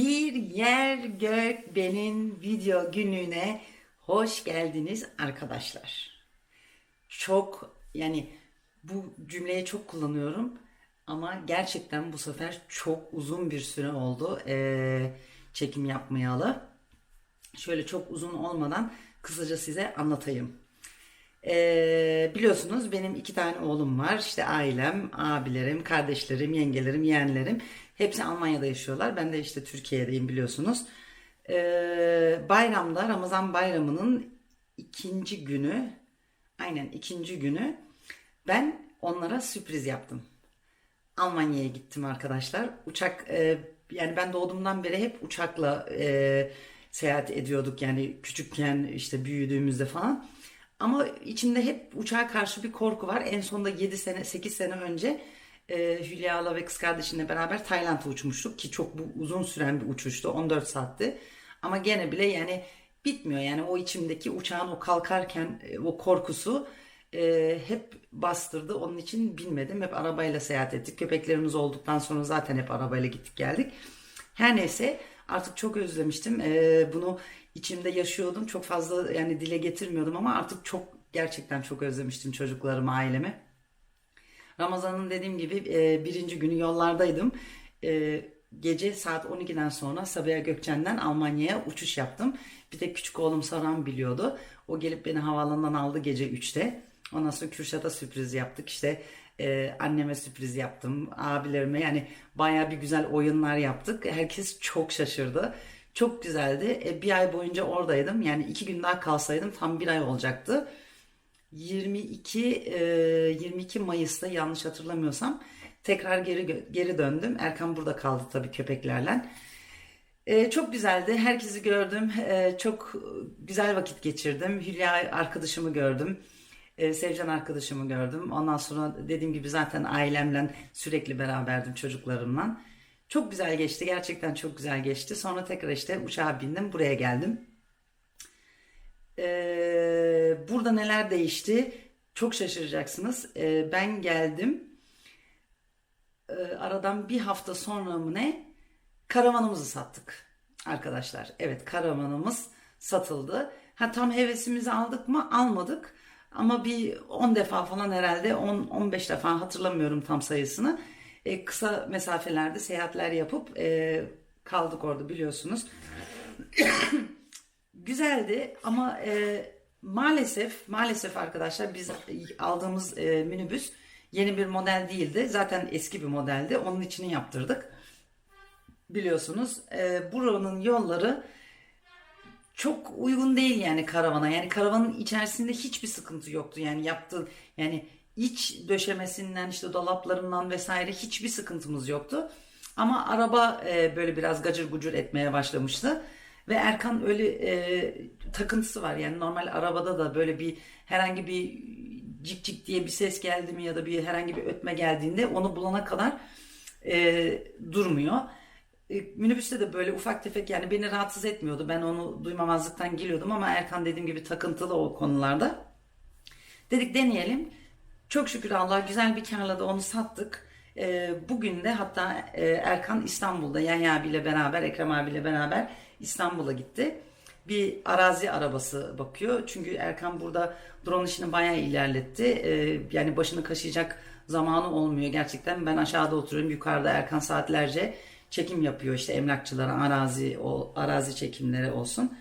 Bir yer gök benim video gününe hoş geldiniz arkadaşlar. Çok yani bu cümleyi çok kullanıyorum ama gerçekten bu sefer çok uzun bir süre oldu eee, çekim yapmayalı. Şöyle çok uzun olmadan kısaca size anlatayım. Ee, biliyorsunuz benim iki tane oğlum var. İşte ailem, abilerim, kardeşlerim, yengelerim, yeğenlerim. Hepsi Almanya'da yaşıyorlar. Ben de işte Türkiye'deyim biliyorsunuz. Ee, bayramda, Ramazan bayramının ikinci günü, aynen ikinci günü ben onlara sürpriz yaptım. Almanya'ya gittim arkadaşlar. Uçak e, yani ben doğduğumdan beri hep uçakla e, seyahat ediyorduk yani küçükken işte büyüdüğümüzde falan. Ama içimde hep uçağa karşı bir korku var. En sonunda 7 sene 8 sene önce e, Hülya'la ve kız kardeşimle beraber Tayland'a uçmuştuk ki çok bu uzun süren bir uçuştu 14 saatti. Ama gene bile yani bitmiyor yani o içimdeki uçağın o kalkarken e, o korkusu e, hep bastırdı. Onun için bilmedim. Hep arabayla seyahat ettik. Köpeklerimiz olduktan sonra zaten hep arabayla gittik geldik. Her neyse artık çok özlemiştim. E, bunu içimde yaşıyordum. Çok fazla yani dile getirmiyordum ama artık çok gerçekten çok özlemiştim çocuklarımı, ailemi. Ramazan'ın dediğim gibi e, birinci günü yollardaydım. E, gece saat 12'den sonra Sabiha Gökçen'den Almanya'ya uçuş yaptım. Bir de küçük oğlum Saran biliyordu. O gelip beni havaalanından aldı gece 3'te. Ondan sonra Kürşat'a sürpriz yaptık. İşte e, anneme sürpriz yaptım. Abilerime yani baya bir güzel oyunlar yaptık. Herkes çok şaşırdı. Çok güzeldi. E, bir ay boyunca oradaydım. Yani iki gün daha kalsaydım tam bir ay olacaktı. 22 e, 22 Mayıs'ta yanlış hatırlamıyorsam tekrar geri geri döndüm. Erkan burada kaldı tabii köpeklerle. E, çok güzeldi. Herkesi gördüm. E, çok güzel vakit geçirdim. Hülya arkadaşımı gördüm. E, Sevcan arkadaşımı gördüm. Ondan sonra dediğim gibi zaten ailemle sürekli beraberdim çocuklarımla. Çok güzel geçti. Gerçekten çok güzel geçti. Sonra tekrar işte uçağa bindim. Buraya geldim. Ee, burada neler değişti? Çok şaşıracaksınız. Ee, ben geldim. Ee, aradan bir hafta sonra mı ne? Karavanımızı sattık arkadaşlar. Evet karavanımız satıldı. Ha tam hevesimizi aldık mı? Almadık. Ama bir 10 defa falan herhalde 10-15 defa hatırlamıyorum tam sayısını. Ee, kısa mesafelerde seyahatler yapıp e, kaldık orada biliyorsunuz. Güzeldi ama e, maalesef maalesef arkadaşlar biz aldığımız e, minibüs yeni bir model değildi. Zaten eski bir modeldi. Onun içini yaptırdık. Biliyorsunuz e, buranın yolları çok uygun değil yani karavana. Yani karavanın içerisinde hiçbir sıkıntı yoktu. Yani yaptığı yani iç döşemesinden işte dolaplarından vesaire hiçbir sıkıntımız yoktu. Ama araba e, böyle biraz gacır gucur etmeye başlamıştı. Ve Erkan öyle e, takıntısı var. Yani normal arabada da böyle bir herhangi bir cik cik diye bir ses geldi mi ya da bir herhangi bir ötme geldiğinde onu bulana kadar e, durmuyor. E, minibüste de böyle ufak tefek yani beni rahatsız etmiyordu. Ben onu duymamazlıktan geliyordum ama Erkan dediğim gibi takıntılı o konularda. Dedik deneyelim. Çok şükür Allah güzel bir karla da onu sattık. E, bugün de hatta e, Erkan İstanbul'da Yahya abiyle beraber, Ekrem abiyle beraber İstanbul'a gitti. Bir arazi arabası bakıyor. Çünkü Erkan burada drone işini bayağı ilerletti. E, yani başını kaşıyacak zamanı olmuyor gerçekten. Ben aşağıda oturuyorum. Yukarıda Erkan saatlerce çekim yapıyor. işte emlakçılara arazi arazi çekimleri olsun.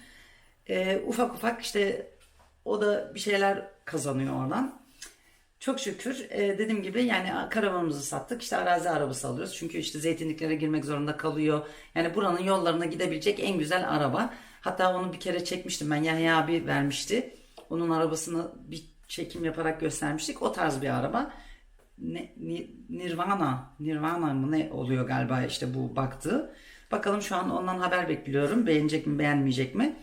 E, ufak ufak işte o da bir şeyler kazanıyor oradan. Çok şükür e, dediğim gibi yani karavanımızı sattık. İşte arazi arabası alıyoruz. Çünkü işte zeytinliklere girmek zorunda kalıyor. Yani buranın yollarına gidebilecek en güzel araba. Hatta onu bir kere çekmiştim ben. Yahya abi vermişti. Onun arabasını bir çekim yaparak göstermiştik. O tarz bir araba. Ne, Ni- Nirvana. Nirvana mı ne oluyor galiba işte bu baktığı. Bakalım şu an ondan haber bekliyorum. Beğenecek mi beğenmeyecek mi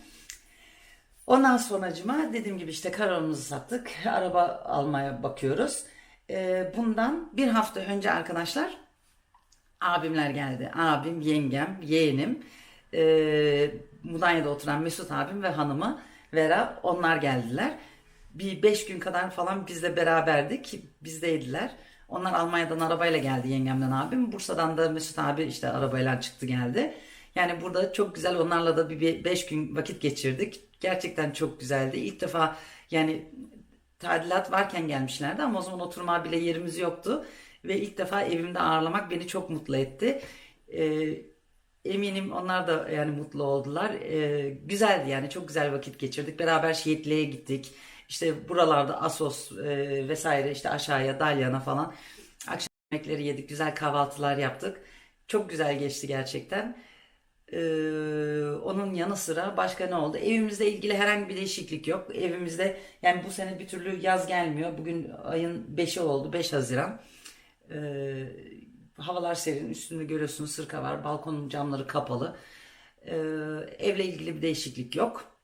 Ondan sonracıma dediğim gibi işte karavanımızı sattık. Araba almaya bakıyoruz. Ee, bundan bir hafta önce arkadaşlar abimler geldi. Abim, yengem, yeğenim, e, Mudanya'da oturan Mesut abim ve hanımı Vera onlar geldiler. Bir beş gün kadar falan bizle beraberdik. Bizdeydiler. Onlar Almanya'dan arabayla geldi yengemden abim. Bursa'dan da Mesut abi işte arabayla çıktı geldi. Yani burada çok güzel onlarla da bir 5 gün vakit geçirdik. Gerçekten çok güzeldi. İlk defa yani tadilat varken gelmişlerdi ama o zaman oturma bile yerimiz yoktu. Ve ilk defa evimde ağırlamak beni çok mutlu etti. Ee, eminim onlar da yani mutlu oldular. Ee, güzeldi yani çok güzel vakit geçirdik. Beraber şehitliğe gittik. İşte buralarda Asos e, vesaire işte aşağıya Dalyan'a falan akşam yemekleri yedik. Güzel kahvaltılar yaptık. Çok güzel geçti gerçekten. Ee, onun yanı sıra başka ne oldu? Evimizle ilgili herhangi bir değişiklik yok. Evimizde yani bu sene bir türlü yaz gelmiyor. Bugün ayın 5'i oldu. 5 Haziran. Ee, havalar serin. Üstünde görüyorsunuz sırka var. Balkonun camları kapalı. Ee, evle ilgili bir değişiklik yok.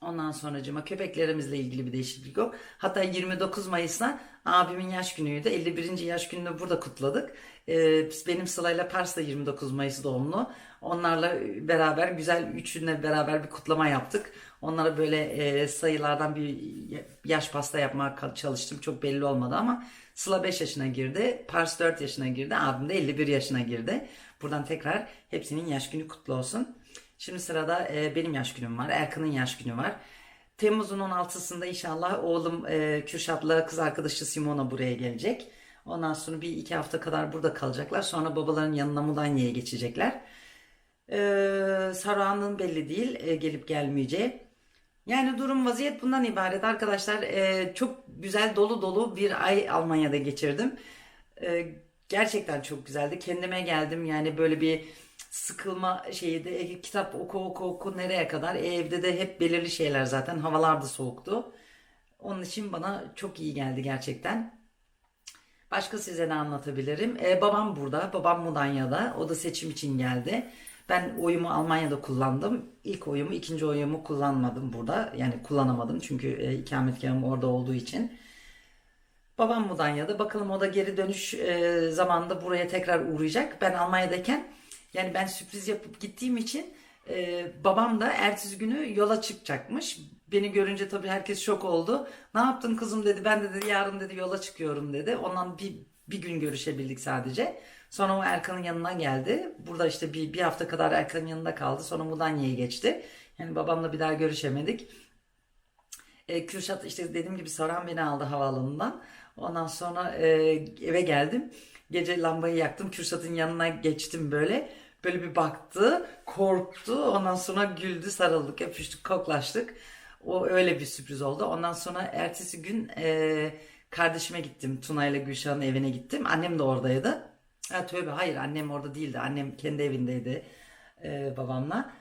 Ondan sonracıma köpeklerimizle ilgili bir değişiklik yok. Hatta 29 Mayıs'ta abimin yaş günüydü. 51. yaş gününü burada kutladık. Ee, benim Sıla'yla Pars da 29 Mayıs doğumlu. Onlarla beraber güzel üçünle beraber bir kutlama yaptık. Onlara böyle e, sayılardan bir yaş pasta yapmaya çalıştım. Çok belli olmadı ama Sıla 5 yaşına girdi. Pars 4 yaşına girdi. Abim de 51 yaşına girdi. Buradan tekrar hepsinin yaş günü kutlu olsun. Şimdi sırada e, benim yaş günüm var. Erkan'ın yaş günü var. Temmuz'un 16'sında inşallah oğlum e, Kürşat'la kız arkadaşı Simona buraya gelecek. Ondan sonra bir iki hafta kadar burada kalacaklar. Sonra babaların yanına Mudanya'ya geçecekler. E, Saruhan'ın belli değil e, gelip gelmeyeceği. Yani durum vaziyet bundan ibaret arkadaşlar. E, çok güzel dolu dolu bir ay Almanya'da geçirdim. E, gerçekten çok güzeldi. Kendime geldim yani böyle bir sıkılma şeyi de e, kitap oku oku oku nereye kadar E, evde de hep belirli şeyler zaten havalar da soğuktu. Onun için bana çok iyi geldi gerçekten. Başka size ne anlatabilirim? Ee, babam burada. Babam Mudanya'da. O da seçim için geldi. Ben oyumu Almanya'da kullandım. İlk oyumu, ikinci oyumu kullanmadım burada. Yani kullanamadım çünkü e, ikametgahım orada olduğu için. Babam Mudanya'da. Bakalım o da geri dönüş e, zamanında buraya tekrar uğrayacak. Ben Almanya'dayken yani ben sürpriz yapıp gittiğim için e, babam da ertesi günü yola çıkacakmış. Beni görünce tabii herkes şok oldu. Ne yaptın kızım dedi. Ben de dedi yarın dedi yola çıkıyorum dedi. Ondan bir, bir gün görüşebildik sadece. Sonra o Erkan'ın yanına geldi. Burada işte bir, bir hafta kadar Erkan'ın yanında kaldı. Sonra Mudanya'ya geçti. Yani babamla bir daha görüşemedik. E, Kürşat işte dediğim gibi Saran beni aldı havaalanından. Ondan sonra e, eve geldim. Gece lambayı yaktım. Kürşat'ın yanına geçtim böyle. Böyle bir baktı, korktu. Ondan sonra güldü, sarıldık, öpüştük, koklaştık. O öyle bir sürpriz oldu. Ondan sonra ertesi gün e, kardeşime gittim. Tuna ile Gülşah'ın evine gittim. Annem de oradaydı. Ha, tövbe hayır annem orada değildi. Annem kendi evindeydi e, babamla.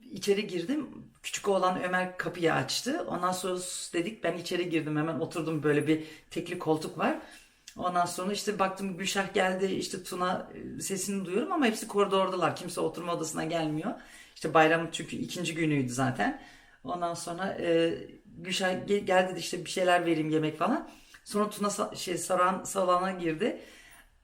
İçeri girdim. Küçük oğlan Ömer kapıyı açtı. Ondan sonra dedik ben içeri girdim. Hemen oturdum böyle bir tekli koltuk var. Ondan sonra işte baktım Gülşah geldi işte Tuna e, sesini duyuyorum ama hepsi koridordalar. Kimse oturma odasına gelmiyor. İşte bayramın çünkü ikinci günüydü zaten. Ondan sonra e, Gülşah gel, gel dedi işte bir şeyler vereyim yemek falan. Sonra Tuna şey saran salona girdi.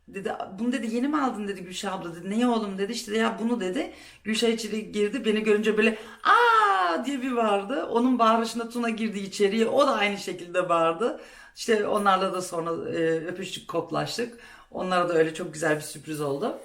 Dedi bunu dedi yeni mi aldın dedi Gülşah abla dedi. Ne oğlum dedi işte ya bunu dedi. Gülşah içeri girdi beni görünce böyle aa diye bir bağırdı. Onun bağırışına Tuna girdi içeriye. O da aynı şekilde bağırdı. İşte onlarla da sonra e, öpüştük koklaştık. Onlara da öyle çok güzel bir sürpriz oldu.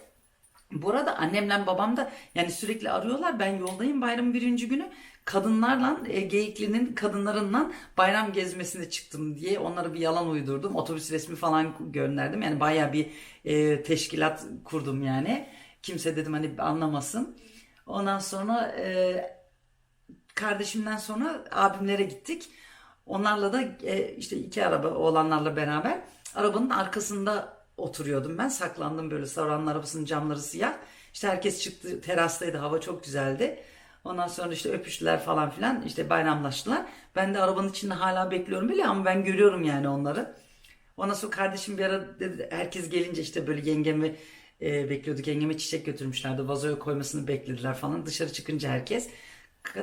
Bu arada annemle babam da yani sürekli arıyorlar. Ben yoldayım bayramın birinci günü. Kadınlarla, e, Geyikli'nin kadınlarından bayram gezmesine çıktım diye onlara bir yalan uydurdum. Otobüs resmi falan gönderdim. Yani baya bir e, teşkilat kurdum yani. Kimse dedim hani anlamasın. Ondan sonra e, kardeşimden sonra abimlere gittik. Onlarla da e, işte iki araba oğlanlarla beraber arabanın arkasında oturuyordum ben. Saklandım böyle Saruhan'ın arabasının camları siyah. İşte herkes çıktı terastaydı hava çok güzeldi. Ondan sonra işte öpüştüler falan filan işte bayramlaştılar. Ben de arabanın içinde hala bekliyorum bile ama ben görüyorum yani onları. Ondan sonra kardeşim bir ara dedi herkes gelince işte böyle yengemi e, bekliyorduk. Yengeme çiçek götürmüşlerdi. Vazoya koymasını beklediler falan. Dışarı çıkınca herkes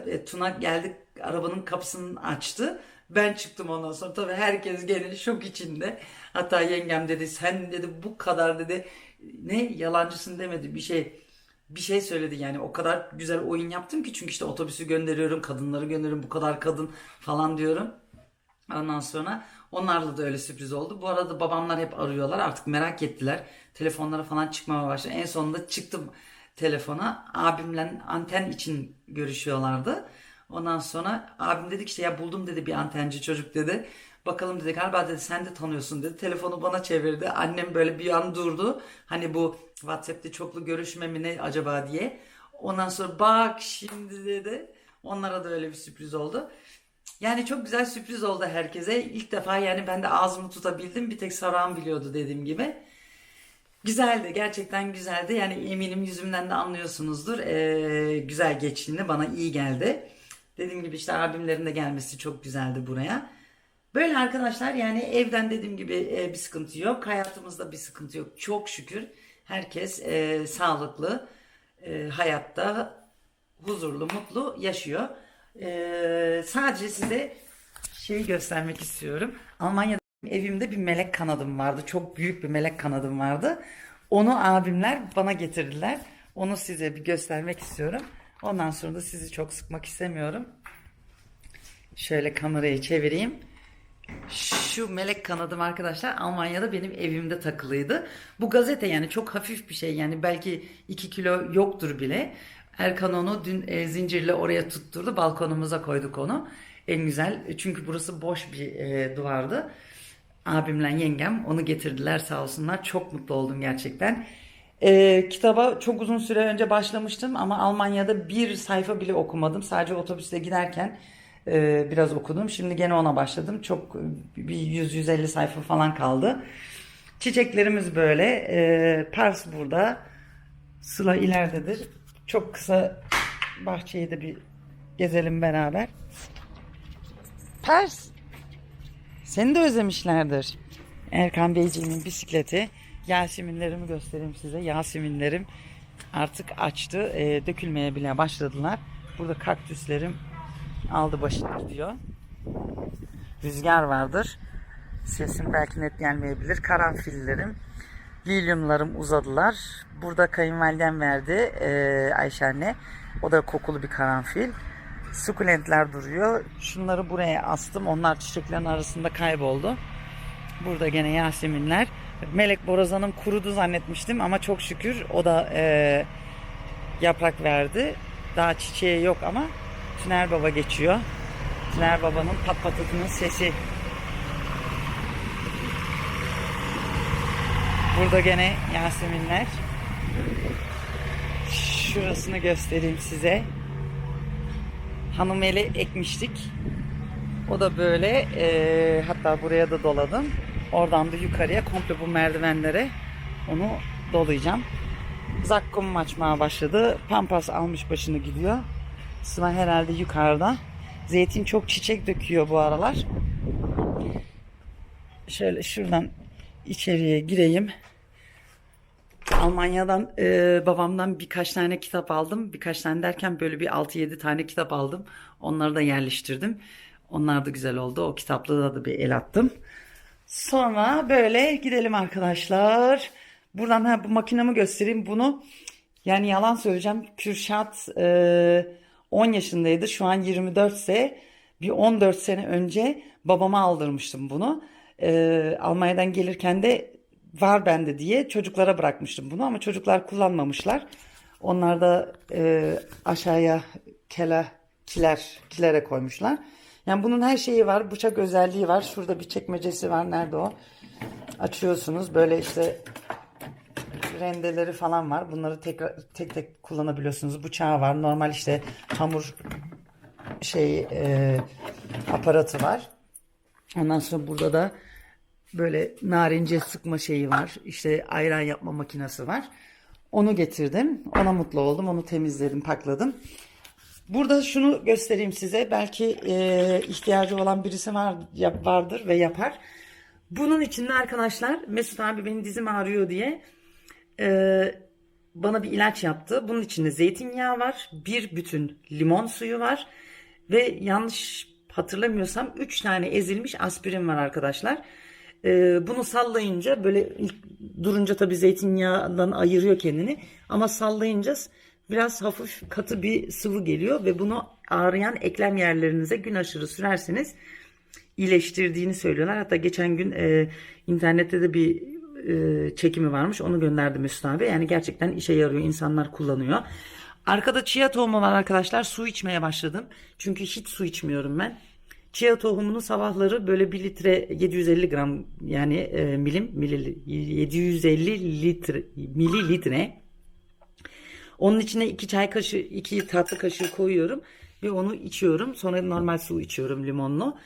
e, Tuna geldi arabanın kapısını açtı. Ben çıktım ondan sonra tabii herkes gene şok içinde. Hatta yengem dedi sen dedi bu kadar dedi ne yalancısın demedi bir şey bir şey söyledi yani o kadar güzel oyun yaptım ki çünkü işte otobüsü gönderiyorum kadınları gönderiyorum bu kadar kadın falan diyorum. Ondan sonra onlarla da öyle sürpriz oldu. Bu arada babamlar hep arıyorlar artık merak ettiler. Telefonlara falan çıkmaya başladı. En sonunda çıktım telefona. Abimle anten için görüşüyorlardı. Ondan sonra abim dedi ki işte ya buldum dedi bir antenci çocuk dedi. Bakalım dedi galiba dedi sen de tanıyorsun dedi. Telefonu bana çevirdi. Annem böyle bir an durdu. Hani bu WhatsApp'ta çoklu görüşme mi ne acaba diye. Ondan sonra bak şimdi dedi. Onlara da öyle bir sürpriz oldu. Yani çok güzel sürpriz oldu herkese. İlk defa yani ben de ağzımı tutabildim. Bir tek Saran biliyordu dediğim gibi. Güzeldi, gerçekten güzeldi. Yani eminim yüzümden de anlıyorsunuzdur. Ee, güzel geçtiğini bana iyi geldi. Dediğim gibi işte abimlerin de gelmesi çok güzeldi buraya. Böyle arkadaşlar yani evden dediğim gibi e, bir sıkıntı yok. Hayatımızda bir sıkıntı yok. Çok şükür herkes e, sağlıklı e, hayatta huzurlu, mutlu yaşıyor. E, sadece size şeyi göstermek istiyorum. Almanya'da evimde bir melek kanadım vardı. Çok büyük bir melek kanadım vardı. Onu abimler bana getirdiler. Onu size bir göstermek istiyorum. Ondan sonra da sizi çok sıkmak istemiyorum. Şöyle kamerayı çevireyim. Şu melek kanadım arkadaşlar Almanya'da benim evimde takılıydı. Bu gazete yani çok hafif bir şey yani belki 2 kilo yoktur bile. Erkan onu dün e, zincirle oraya tutturdu balkonumuza koyduk onu. En güzel çünkü burası boş bir e, duvardı. Abimle yengem onu getirdiler sağ olsunlar. Çok mutlu oldum gerçekten. E, kitaba çok uzun süre önce başlamıştım ama Almanya'da bir sayfa bile okumadım. Sadece otobüste giderken e, biraz okudum. Şimdi gene ona başladım. Çok bir 100-150 sayfa falan kaldı. Çiçeklerimiz böyle. E, Pars burada. Sıla ileridedir. Çok kısa bahçeyi de bir gezelim beraber. Pars. Seni de özlemişlerdir. Erkan Beyciğimin bisikleti. Yaseminlerimi göstereyim size. Yaseminlerim artık açtı. E, dökülmeye bile başladılar. Burada kaktüslerim aldı başını gidiyor. Rüzgar vardır. Sesim belki net gelmeyebilir. Karanfillerim, lilyumlarım uzadılar. Burada kayınvalidem verdi e, Ayşe anne. O da kokulu bir karanfil. Sukulentler duruyor. Şunları buraya astım. Onlar çiçeklerin arasında kayboldu. Burada gene Yaseminler. Melek borazanım kurudu zannetmiştim ama çok şükür o da e, yaprak verdi. Daha çiçeği yok ama Tüner Baba geçiyor. Tüner Baba'nın pat patatının sesi. Burada gene Yaseminler. Şurasını göstereyim size. Hanımeli ekmiştik. O da böyle e, hatta buraya da doladım. Oradan da yukarıya komple bu merdivenlere onu dolayacağım. Zakkum açmaya başladı. Pampas almış başını gidiyor. Sıla herhalde yukarıda. Zeytin çok çiçek döküyor bu aralar. Şöyle şuradan içeriye gireyim. Almanya'dan e, babamdan birkaç tane kitap aldım. Birkaç tane derken böyle bir 6-7 tane kitap aldım. Onları da yerleştirdim. Onlar da güzel oldu. O kitaplığa da bir el attım. Sonra böyle gidelim arkadaşlar. Buradan ha, bu makinamı göstereyim. Bunu yani yalan söyleyeceğim. Kürşat e, 10 yaşındaydı. Şu an 24 ise bir 14 sene önce babama aldırmıştım bunu. E, Almanya'dan gelirken de var bende diye çocuklara bırakmıştım bunu ama çocuklar kullanmamışlar. Onlar da e, aşağıya kela, kiler, kilere koymuşlar. Yani bunun her şeyi var. Bıçak özelliği var. Şurada bir çekmecesi var. Nerede o? Açıyorsunuz. Böyle işte rendeleri falan var. Bunları tekrar tek tek kullanabiliyorsunuz. Bıçağı var. Normal işte hamur şey e, aparatı var. Ondan sonra burada da böyle narince sıkma şeyi var. İşte ayran yapma makinesi var. Onu getirdim. Ona mutlu oldum. Onu temizledim, pakladım. Burada şunu göstereyim size. Belki e, ihtiyacı olan birisi var yap, vardır ve yapar. Bunun içinde arkadaşlar Mesut abi benim dizim ağrıyor diye e, bana bir ilaç yaptı. Bunun içinde zeytinyağı var. Bir bütün limon suyu var. Ve yanlış hatırlamıyorsam 3 tane ezilmiş aspirin var arkadaşlar. E, bunu sallayınca böyle durunca tabii zeytinyağından ayırıyor kendini. Ama sallayınca biraz hafif katı bir sıvı geliyor ve bunu ağrıyan eklem yerlerinize gün aşırı sürerseniz iyileştirdiğini söylüyorlar. Hatta geçen gün e, internette de bir e, çekimi varmış. Onu gönderdim Mesut abi. Yani gerçekten işe yarıyor. insanlar kullanıyor. Arkada chia tohumu var arkadaşlar. Su içmeye başladım. Çünkü hiç su içmiyorum ben. Chia tohumunu sabahları böyle 1 litre 750 gram yani e, milim mili, 750 litre mililitre onun içine iki çay kaşığı, iki tatlı kaşığı koyuyorum ve onu içiyorum. Sonra normal su içiyorum limonlu.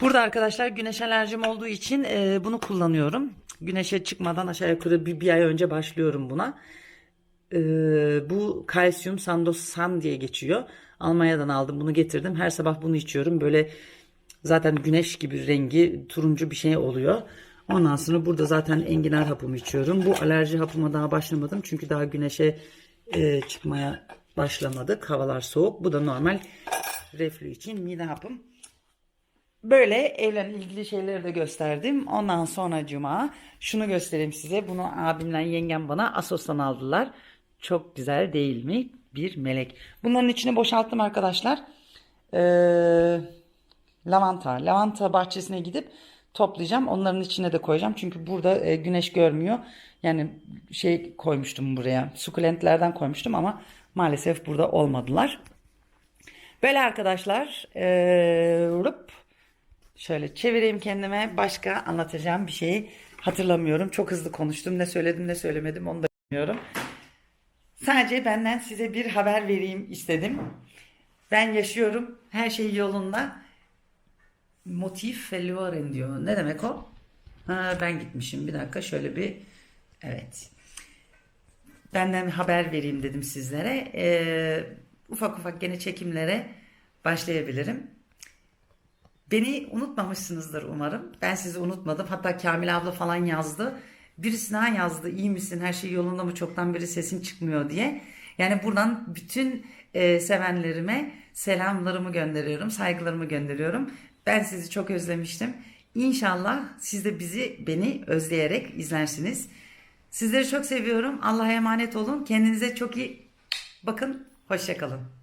Burada arkadaşlar güneş alerjim olduğu için e, bunu kullanıyorum. Güneşe çıkmadan aşağı yukarı bir, bir ay önce başlıyorum buna. E, bu kalsiyum sandosan diye geçiyor. Almanya'dan aldım bunu getirdim. Her sabah bunu içiyorum. Böyle zaten güneş gibi rengi turuncu bir şey oluyor. Ondan sonra burada zaten enginar hapımı içiyorum. Bu alerji hapıma daha başlamadım. Çünkü daha güneşe e, çıkmaya başlamadık. Havalar soğuk. Bu da normal reflü için mide hapım. Böyle evle ilgili şeyleri de gösterdim. Ondan sonra cuma şunu göstereyim size. Bunu abimle yengem bana Asos'tan aldılar. Çok güzel değil mi? Bir melek. Bunların içine boşalttım arkadaşlar. Ee, lavanta. Lavanta bahçesine gidip toplayacağım. Onların içine de koyacağım. Çünkü burada e, güneş görmüyor. Yani şey koymuştum buraya. Sukulentlerden koymuştum ama maalesef burada olmadılar. Böyle arkadaşlar. Ee, rup. Şöyle çevireyim kendime. Başka anlatacağım bir şeyi hatırlamıyorum. Çok hızlı konuştum. Ne söyledim ne söylemedim onu da bilmiyorum. Sadece benden size bir haber vereyim istedim. Ben yaşıyorum. Her şey yolunda. Motif verloren diyor. Ne demek o? Ha, ben gitmişim. Bir dakika şöyle bir evet. Benden haber vereyim dedim sizlere. Ee, ufak ufak gene çekimlere başlayabilirim. Beni unutmamışsınızdır umarım. Ben sizi unutmadım. Hatta Kamil abla falan yazdı. Birisi daha yazdı. İyi misin? Her şey yolunda mı? Çoktan beri sesin çıkmıyor diye. Yani buradan bütün e, sevenlerime selamlarımı gönderiyorum. Saygılarımı gönderiyorum. Ben sizi çok özlemiştim. İnşallah siz de bizi beni özleyerek izlersiniz. Sizleri çok seviyorum. Allah'a emanet olun. Kendinize çok iyi bakın. Hoşçakalın.